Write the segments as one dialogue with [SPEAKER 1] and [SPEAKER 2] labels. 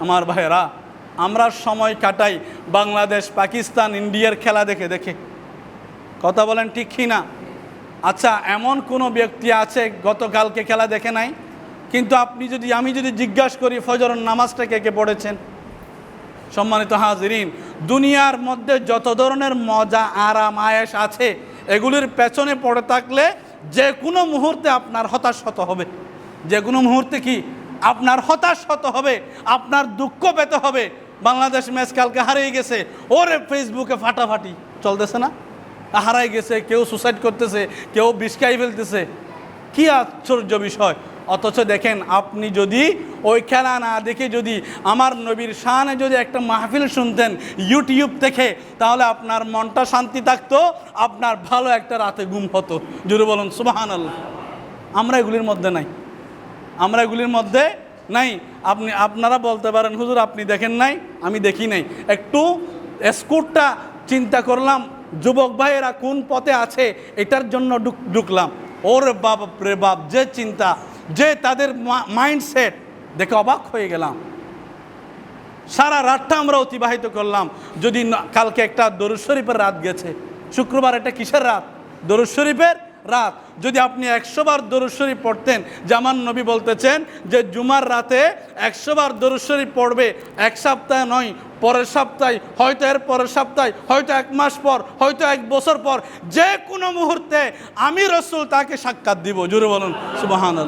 [SPEAKER 1] আমার ভাইয়েরা, আমরা সময় কাটাই বাংলাদেশ পাকিস্তান ইন্ডিয়ার খেলা দেখে দেখে। কথা বলেন ঠিক কি না? আচ্ছা এমন কোনো ব্যক্তি আছে গতকালকে খেলা দেখে নাই? কিন্তু আপনি যদি, আমি যদি জিজ্ঞাসা করি ফজরের নামাজটা কে কে পড়েছেন? সম্মানিত হাজিরিন, দুনিয়ার মধ্যে যত ধরনের মজা, আরাম আয়েস আছে, এগুলির পেছনে পড়ে থাকলে যে কোনো মুহূর্তে আপনার হতাশ হতে হবে। যে কোনো মুহূর্তে কি? আপনার হতাশ হতে হবে, আপনার দুঃখ পেতে হবে। বাংলাদেশ ম্যাচ কালকে হারিয়ে গেছে। ওরে ফেসবুকে ফাটাফাটি। চলতেছে না? হারাই গেছে, কেউ সুসাইড করতেছে, কেউ বিষকাই ফেলতেছে। কি আশ্চর্য বিষয়। অথচ দেখেন, আপনি যদি ওই খেলা না দেখে যদি আমার নবীর শানে যদি একটা মাহফিল শুনতেন ইউটিউব থেকে তাহলে আপনার মনটা শান্তি থাকতো, আপনার ভালো একটা রাতে ঘুম হতো। জুড়ে বলুন সুবাহান আল্লাহ আমরা এগুলির মধ্যে নাই। আমরা এগুলির মধ্যে নাই। আপনি, আপনারা বলতে পারেন, হুজুর, আপনি দেখেন নাই, আমি দেখি নাই। একটু স্কুটটা চিন্তা করলাম, যুবক ভাইয়েরা কোন পথে আছে, এটার জন্য ঢুক- ঢুকলাম। ওর বাপ রে বাপ, যে চিন্তা, যে তাদের মাইন্ডসেট, দেখে অবাক হয়ে গেলাম। সারা রাতটা আমরা অতিবাহিত করলাম। যদি কালকে একটা দরুদ শরীফের রাত গেছে, শুক্রবার এটা কিসের রাত? দরুদ শরীফের রাত। যদি আপনি একশো বার দরুদ পড়তেন, জামান নবী বলতেছেন যে জুমার রাতে একশো বার দরুদ পড়বে, এক সপ্তাহ নয়, পরের সপ্তাহে, হয়তো এর পরের সপ্তাহে, হয়তো এক মাস পর, হয়তো এক বছর পর, যে কোনো মুহূর্তে আমি রসুল তাকে সাক্ষাৎ দিব। জুড়ে বলুন সুবাহান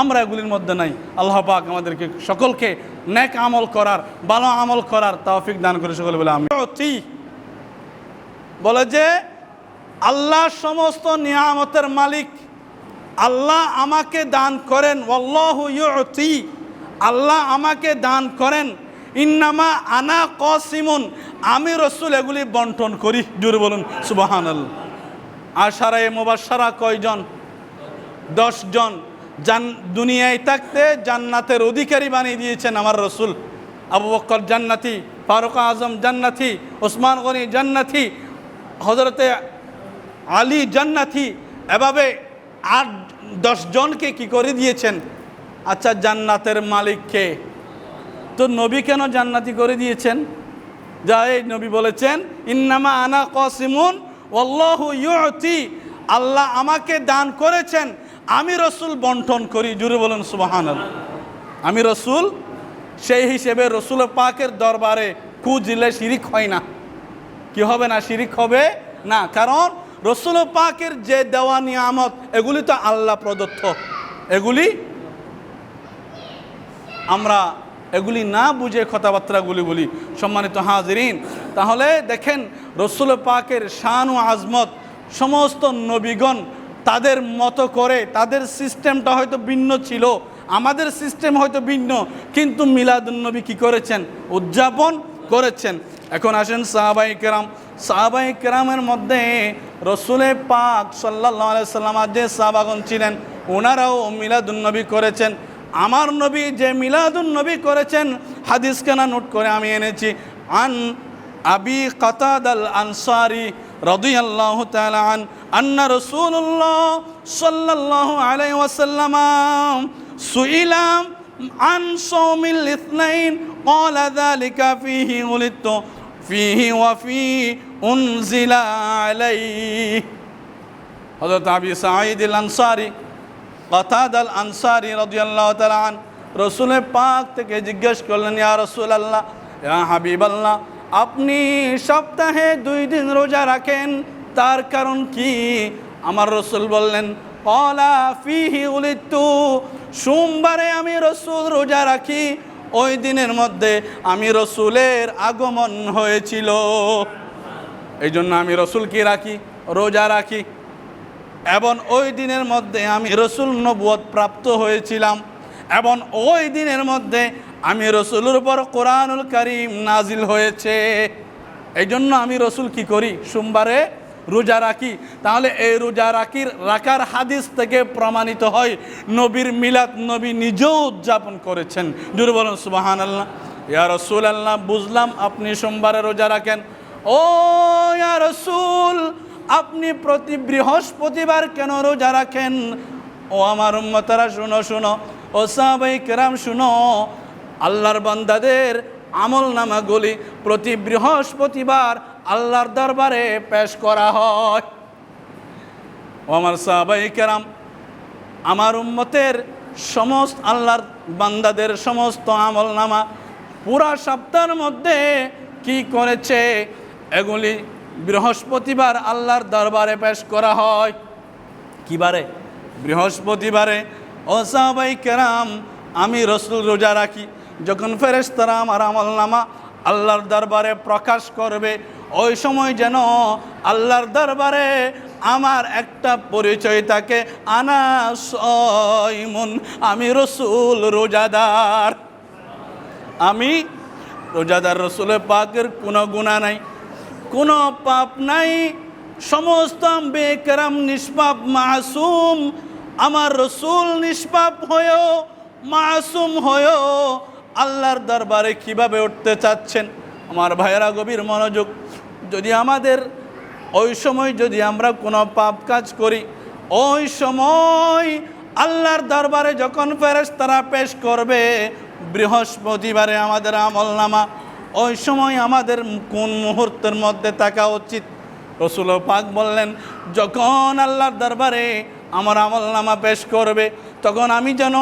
[SPEAKER 1] আমরা এগুলির মধ্যে নাই। আল্লাহ পাক আমাদেরকে সকলকে নেক আমল করার, ভালো আমল করার তৌফিক দান করে সকলে বলে আমি বলে যে আল্লাহ সমস্ত নিয়ামতের মালিক। আল্লাহ আমাকে দান করেন, ওয়াল্লাহু ইউতি। আল্লাহ আমাকে দান করেন, ইন্নামা আনা কসিমুন। আমি রসুল এগুলি বন্টন করি জুড়ে বলুন সুবাহান আর সারা এ মোবাসারা কয়জন? দশজন। জান দুনিয়ায় থাকতে জান্নাতের অধিকারী বানিয়ে দিয়েছেন আমার রসুল। আবু বক্কর জান্নাতি, ফারুক আজম জান্নাতি, ওসমান গনি জান্নাতি হজরতে আলী জান্নাতি এভাবে আট জনকে কি করে দিয়েছেন? আচ্ছা জান্নাতের মালিককে। তো নবী কেন জান্নাতি করে দিয়েছেন? যা এই নবী বলেছেন, ইন্নামা আনা কসিমুন ইউতি। আল্লাহ আমাকে দান করেছেন, আমি রসুল বন্টন করি। জুড়ে বলেন সুবাহান আমি রসুল, সেই হিসেবে রসুল পাকের দরবারে খুঁজলে শিরিক হয় না। কি হবে না, শিরিক হবে? না, কারণ রসুল পাকের যে দেওয়া নিয়ামত, এগুলি তো আল্লাহ প্রদত্ত। এগুলি আমরা এগুলি না বুঝে কথাবার্তাগুলি বলি। সম্মানিত হাজরিন, তাহলে দেখেন রসুল পাকের শান ও আজমত সমস্ত নবীগণ তাদের মতো করে, তাদের সিস্টেমটা হয়তো ভিন্ন ছিল, আমাদের সিস্টেম হয়তো ভিন্ন, কিন্তু মিলাদুন্নবী কী করেছেন? উদযাপন করেছেন। এখন আসেন সাহাবাই কেরাম। সাহাবাই কেরামের মধ্যে রসুলে পাক সাল্লাহ সাল্লাম যে সাহাবাগন ছিলেন ওনারাও মিলাদুন্নবী করেছেন। আমার নবী যে মিলাদুন নবী করেছেন হাদিস কেনা নোট করে আমি এনেছি। আন আবি কাতাদ আল আনসারি তাআলা আন, আন্না রাসূলুল্লাহ সাল্লাল্লাহু আলাইহি ওয়াসাল্লাম সুইলাম আন সাওমিল ইথনাইন قال ذلك فيه ولدت فيه وفيه أنزل عليه হযরত আবি সাঈদ আল আনসারি কথাদ আল আনসারি রদিয়াল্লাহ তালান রসুলের পাক থেকে জিজ্ঞেস করলেন ইয়া রসুল আল্লাহ ইয়া হাবিব আল্লাহ আপনি সপ্তাহে দুই দিন রোজা রাখেন তার কারণ কি আমার রসুল বললেন কলা ফিহি উলিতু সোমবারে আমি রসুল রোজা রাখি ওই দিনের মধ্যে আমি রসুলের আগমন হয়েছিল। এই জন্য আমি রসুল কি রাখি? রোজা রাখি। এবং ওই দিনের মধ্যে আমি রসুল নবুয়ত প্রাপ্ত হয়েছিলাম। এবং ওই দিনের মধ্যে আমি রসুলের উপর কোরআনুল করিম নাজিল হয়েছে। এই জন্য আমি রসুল কি করি? সোমবারে রোজা রাখি, তাহলে এই রোজা রাখির, রাখার হাদিস থেকে প্রমাণিত হয়, নবীর মিলাদ নবী নিজেও উদযাপন করেছেন। জুড়ে বলুন সুবাহান আল্লাহ ইয়া রসুল আল্লাহ বুঝলাম আপনি সোমবারে রোজা রাখেন। ও ইয়া রসুল, আপনি প্রতি বৃহস্পতিবার কেন রোজা রাখেন? ও আমার উম্মতারা, শুনো শুনো। ও সাহাবাই কেরাম, শুনো। আল্লাহর বান্দাদের আমল নামাগুলি প্রতি বৃহস্পতিবার আল্লাহর দরবারে পেশ করা হয়। আমার সাহাবাই কেরাম, আমার উম্মতের সমস্ত আল্লাহর বান্দাদের সমস্ত আমল নামা পুরা সপ্তাহের মধ্যে কি করেছে? এগুলি বৃহস্পতিবার আল্লাহর দরবারে পেশ করা হয়। কিবারে? বৃহস্পতিবারে। ও সাহাবাই কেরাম, আমি রসুল রোজা রাখি। যখন ফেরেশতারা আমার আমল নামা আল্লাহর দরবারে প্রকাশ করবে ওই সময় যেন আল্লাহর দরবারে আমার একটা পরিচয় থাকে, আনা সয়মুন আমি রসুল রোজাদার। আমি রোজাদার, রসুলের পাকের কোনো গুণা নাই, কোনো পাপ নাই, সমস্ত বেকরাম নিষ্পাপ, মাসুম, আমার রসুল নিষ্পাপ হয়েও, মাসুম হয়েও আল্লাহর দরবারে কীভাবে উঠতে চাচ্ছেন? আমার ভাইয়েরা গভীর মনোযোগ যদি আমাদের ওই সময় যদি আমরা কোনো পাপ কাজ করি, ওই সময় আল্লাহর দরবারে যখন ফেরেস তারা পেশ করবে, বৃহস্পতিবারে আমাদের আমল নামা ওই সময় আমাদের কোন মুহূর্তের মধ্যে থাকা উচিত? রসুল পাক বললেন, যখন আল্লাহর দরবারে আমার আমল নামা পেশ করবে, তখন আমি যেন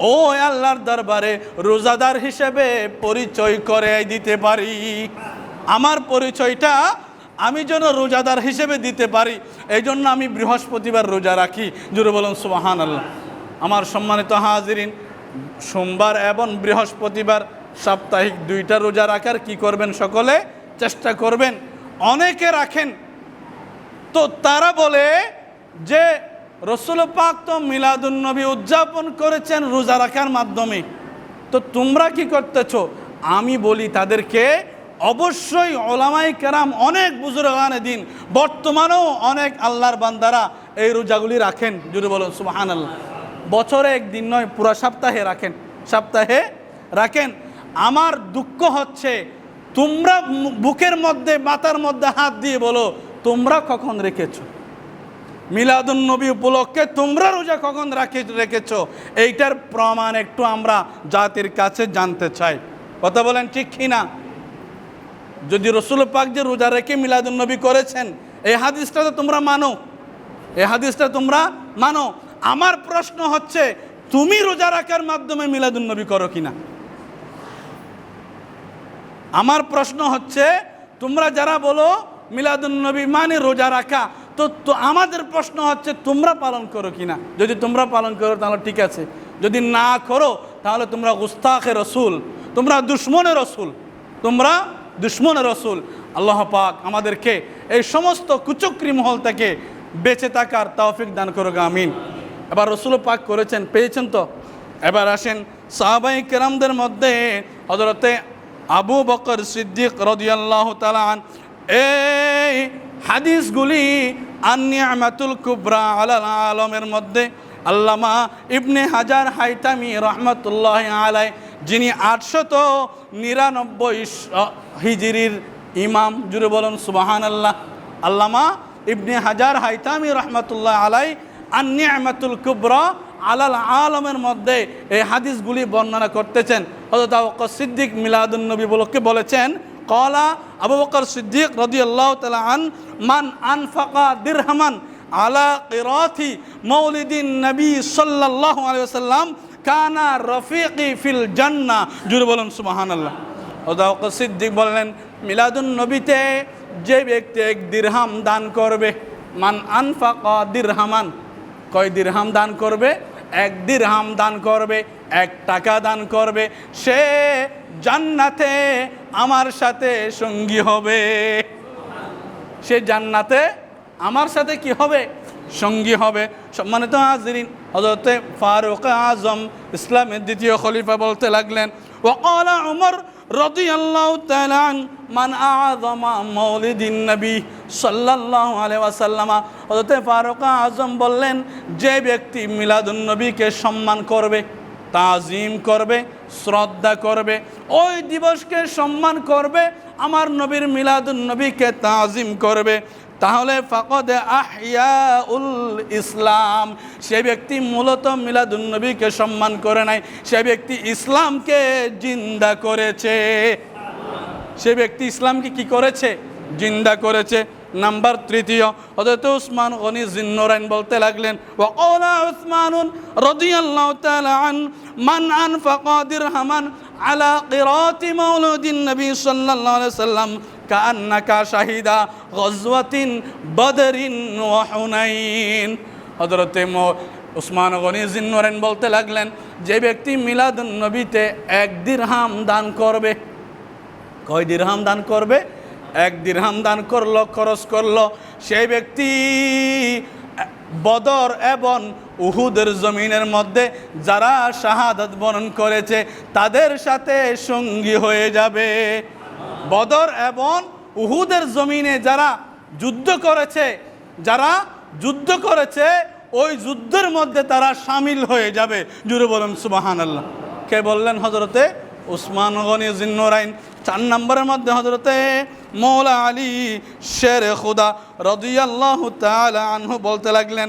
[SPEAKER 1] ও আল্লাহর দরবারে রোজাদার হিসেবে পরিচয় করে দিতে পারি। আমার পরিচয়টা আমি যেন রোজাদার হিসেবে দিতে পারি এই জন্য আমি বৃহস্পতিবার রোজা রাখি। জুড়ে বলুন সুবাহান আল্লাহ আমার সম্মানিত হাজিরিন, সোমবার এবং বৃহস্পতিবার সাপ্তাহিক দুইটা রোজা রাখার কি করবেন সকলে? চেষ্টা করবেন। অনেকে রাখেন। তো তারা বলে যে, রসুল পাক তো মিলাদুন্নবী উদযাপন করেছেন রোজা রাখার মাধ্যমে। তো তোমরা কি করতেছো? আমি বলি তাদেরকে অবশ্যই ওলামাই কেরাম অনেক বুজুরগানে দিন বর্তমানেও অনেক আল্লাহর বান্দারা এই রোজাগুলি রাখেন। যদি বলুন সুবাহান আল্লাহ বছরে একদিন নয়, পুরো সপ্তাহে রাখেন। সপ্তাহে রাখেন। আমার দুঃখ হচ্ছে, তোমরা বুকের মধ্যে, মাথার মধ্যে হাত দিয়ে বলো, তোমরা কখন রেখেছো? মিলাদুন নবী উপলক্ষে তোমরা রোজা কখন রাখে রেখেছ? এইটার প্রমাণ একটু আমরা জাতির কাছে জানতে চাই। কথা বলেন ঠিক কি না যদি রসুল পাক যে রোজা রেখে মিলাদুন নবী করেছেন, এই হাদিসটা তো তোমরা মানো। এই হাদিসটা তোমরা মানো। আমার প্রশ্ন হচ্ছে, তুমি রোজা রাখার মাধ্যমে মিলাদুন নবী করো কিনা? আমার প্রশ্ন হচ্ছে, তোমরা যারা বলো মিলাদুন্নবী মানে রোজা রাখা, তো তো আমাদের প্রশ্ন হচ্ছে, তোমরা পালন করো কিনা? যদি তোমরা পালন করো, তাহলে ঠিক আছে। যদি না করো, তাহলে তোমরা গুস্তাখে রসুল, তোমরা দুশ্মনের রসুল, তোমরা দুশ্মনের রসুল আল্লাহ পাক আমাদেরকে এই সমস্ত কুচক্রি মহল থেকে বেঁচে থাকার তৌফিক দান করুক, আমিন। এবার রসুল পাক করেছেন, পেয়েছেন তো? এবার আসেন সাহাবাই কেরামদের মধ্যে হজরতে আবু বকর সিদ্দিক রদিয়াল্লাহ তালান এই হাদিসগুলি আন্নিয়ামাতুল কুবরা আলাল আলমের মধ্যে আল্লামা ইবনে হাজার হাইতামি রহমতুল্লাহ আলাই যিনি আটশত নিরানব্বই হিজিরির ইমাম, জুড়ে বলুন সুবাহান আল্লাহ আল্লামা ইবনে হাজার হাইতামি রহমতুল্লাহ আলাই আন্নিয়ামাতুল কুবরা আলাল আলমের মধ্যে এই হাদিসগুলি বর্ণনা করতেছেন। হজরত আবু বকর সিদ্দিক মিলাদুন নবী বলকে বলেছেন, কলা আবু বকর সিদ্দিক রদিয়াল্লাহ তালা আন, মান আনফাকা দিরহামান আলা কিরাথি মৌলিদিন নবী সাল্লাল্লাহু আলাইহি ওয়াসাল্লাম কানা রফিকি ফিল জান্নাহ জুড়ে বলুন হজরত আবু সিদ্দিক বললেন, মিলাদুন নবীতে যে ব্যক্তি এক দিরহাম দান করবে, মান আনফাকা দিরহামান, কয় দিরহাম দান করবে? এক দিরহাম দান করবে, এক টাকা দান করবে, সে জান্নাতে আমার সাথে সঙ্গী হবে। সে জান্নাতে আমার সাথে কি হবে? সঙ্গী হবে। সম্মানিত হাজরিন হজরতে ফারুক আজম ইসলামের দ্বিতীয় খলিফা বলতে লাগলেন ওকালা উমর রদি আল্লাহ তালান মান আজমা মৌলিদিন নবী সাল্লাহ আলহাসাল্লামা হজরতে ফারুক আজম বললেন, যে ব্যক্তি মিলাদুন্নবীকে সম্মান করবে, তাজিম করবে, শ্রদ্ধা করবে, ওই দিবসকে সম্মান করবে, আমার নবীর মিলাদুন্নবীকে তাজিম করবে তাহলে ফাকদে আহিয়া উল ইসলাম, সে ব্যক্তি মূলত মিলাদুন্নবীকে সম্মান করে নাই, সে ব্যক্তি ইসলামকে জিন্দা করেছে। সে ব্যক্তি ইসলামকে কি করেছে? জিন্দা করেছে। নাম্বার তৃতীয়, হযরত উসমান গনি জিন্নরাইন বলতে লাগলেন ওয়াকালা উসমানুন রাদিয়াল্লাহু তাআলা আন, মান আনফাকা দিরহামান আলা কিরাতি মাউলুদিন নবী সাল্লাল্লাহু আলাইহি সাল্লাম কান্নাকা শাহিদা গজওয়াতিন বদরিন ওয়া হুনাইন। হযরতে উসমান গনি জিন্নরাইন বলতে লাগলেন, যে ব্যক্তি মিলাদুন নবীতে এক দিরহাম দান করবে। কয় দিরহাম দান করবে? এক দিরহাম দান করল, খরচ করল। সেই ব্যক্তি বদর এবং উহুদের জমিনের মধ্যে যারা শাহাদত বরণ করেছে, তাদের সাথে সঙ্গী হয়ে যাবে। বদর এবং উহুদের জমিনে যারা যুদ্ধ করেছে, যারা যুদ্ধ করেছে, ওই যুদ্ধের মধ্যে তারা সামিল হয়ে যাবে। জুড়ে বলেন সুবাহান আল্লাহ কে বললেন হজরতে উসমান গনি জিন্নরাইন চার নম্বরের মধ্যে হজরতে মৌলা আলী শের খুদা রদিয়াল্লাহ তাআলা আনহু বলতে লাগলেন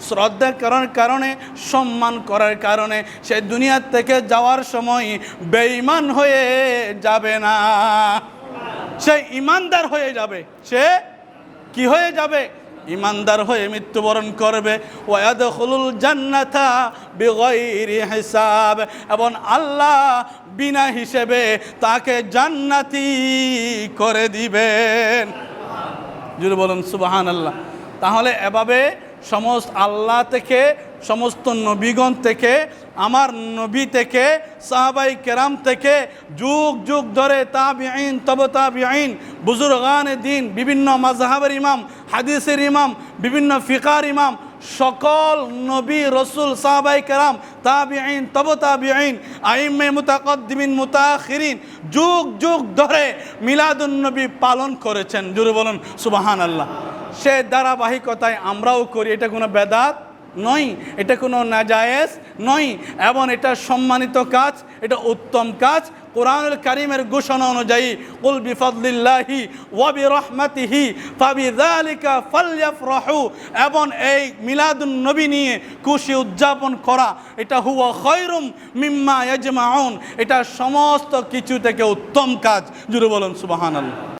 [SPEAKER 1] শ্রদ্ধা করার কারণে, সম্মান করার কারণে, সে দুনিয়ার থেকে যাওয়ার সময় বেঈমান হয়ে যাবে না। সে ইমানদার হয়ে যাবে। সে কি হয়ে যাবে? ইমানদার হয়ে মৃত্যুবরণ করবে। ওয়াদখুলুল জান্নাতা বিগয়রি হিসাব। এবং আল্লাহ বিনা হিসেবে তাকে জান্নাতি করে দিবেন। যদি বলুন সুবাহান আল্লাহ তাহলে এভাবে সমস্ত আল্লাহ থেকে, সমস্ত নবীগণ থেকে, আমার নবী থেকে, সাহাবাই কেরাম থেকে, যুগ যুগ ধরে তাবিআইন তব তাবিআইন বুজুরগান দিন, বিভিন্ন মাজহাবের ইমাম, হাদিসের ইমাম, বিভিন্ন ফিকার ইমাম, সকল নবী, রসুল, সাহাবাই কেরাম তাবিআইন তব তাবিআইন আইমে মুতাকদ্দিমিন, মুতাখিরিন, যুগ যুগ ধরে মিলাদুন নবী পালন করেছেন। জুড়ে বলুন সুবাহান আল্লাহ সে ধারাবাহিকতায় আমরাও করি। এটা কোনো বেদাত নয়, এটা কোনো নাজায়েজ নয়। এবং এটা সম্মানিত কাজ, এটা উত্তম কাজ। কোরআনুল কারিমের ঘোষণা অনুযায়ী, কুল বিফদলিল্লাহি ওয়াবি রহমাতিহি ফাবিযালিকা ফালইফরাহু এবং এই মিলাদুন নবী নিয়ে খুশি উদযাপন করা, এটা হুয়া খৈরুম মিম্মা ইয়াজমাউন। এটা সমস্ত কিছু থেকে উত্তম কাজ। জুড়ে বলুন, সুবহানাল্লাহ।